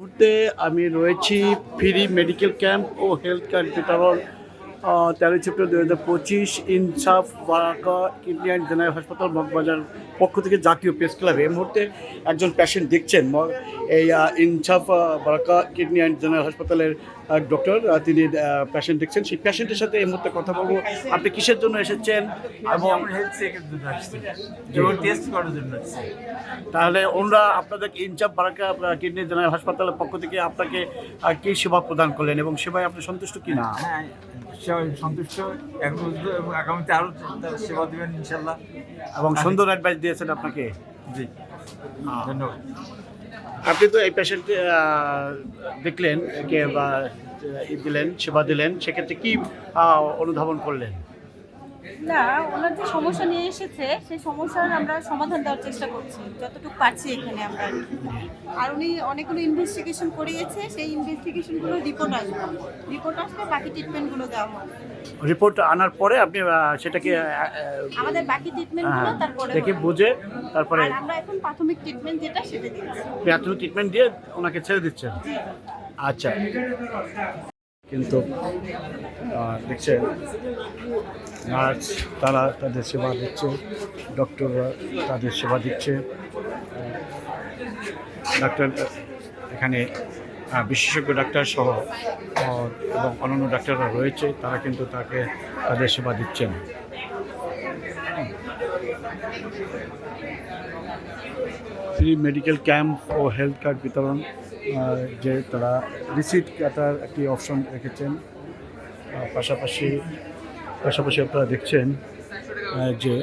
মুহূর্তে আমি রয়েছি ফ্রি মেডিকেল ক্যাম্প ও হেলথ কার্ড বিতরণ তেরো সেপ্টেম্বর দু হাজার পঁচিশ ইনসাফ বারাকা কিডনি অ্যান্ড জেনারেল হাসপাতাল মগবাজার পক্ষ থেকে জাতীয় প্রেস ক্লাবে। এই মুহূর্তে একজন পেশেন্ট দেখছেন এই Insaf Baraka kidney and general হাসপাতালের ডক্টর তিনি পেশেন্ট দেখছেন। সেই পেশেন্টের সাথে এই মুহূর্তে কথা বলব। আপনি কিসের জন্য এসেছেন? এবং তাহলে ওনারা আপনাদের ইনসাফ বারাকা কিডনি জেনারেল হাসপাতালের পক্ষ থেকে আপনাকে কি সেবা প্রদান করলেন এবং সেবায় আপনি সন্তুষ্ট কি না হ্যাঁ সন্তুষ্ট এখন এবং আগামীতে আরও সেবা দেবেন ইনশাল্লাহ। এবং সুন্দর অ্যাডভাইস দিয়েছেন আপনাকে। জি। ধন্যবাদ। আপনি তো এই পেশেন্ট দেখলেন কে বা দিলেন সেবা দিলেন সেক্ষেত্রে কি অনুধাবন করলেন? না ওনার যে সমস্যা নিয়ে এসেছে সেই সমস্যার আমরা সমাধান দেওয়ার চেষ্টা করছি যতটুকু পারছি এখানে আমরা। আর উনি অনেকগুলো ইনভেস্টিগেশন করিয়েছে সেই ইনভেস্টিগেশনগুলো রিপোর্ট আসবে। রিপোর্ট আসলে বাকি ট্রিটমেন্টগুলো দেওয়া হবে। রিপোর্ট আনার পরে আপনি সেটাকে আমাদের বাকি ট্রিটমেন্টগুলো তারপরে দেখে বুঝে তারপরে আমরা এখন প্রাথমিক ট্রিটমেন্ট যেটা সেটা দিচ্ছি। প্রাথমিক ট্রিটমেন্ট দিয়ে ওনাকে ছেড়ে দিচ্ছেন? আচ্ছা। কিন্তু দেখছে দেখছেন, নার্স তারা তাদের সেবা দিচ্ছে, ডক্টররা তাদের সেবা দিচ্ছে। ডাক্তার এখানে বিশেষজ্ঞ ডাক্তার সহ এবং অন্যান্য ডাক্তাররা রয়েছে, তারা কিন্তু তাকে তাদের সেবা দিচ্ছেন। ফ্রি মেডিকেল ক্যাম্প ও হেলথ কার্ড বিতরণ যে তারা রিসিট কাটার একটি অপশন রেখেছেন। পাশাপাশি পাশাপাশি আপনারা দেখছেন যে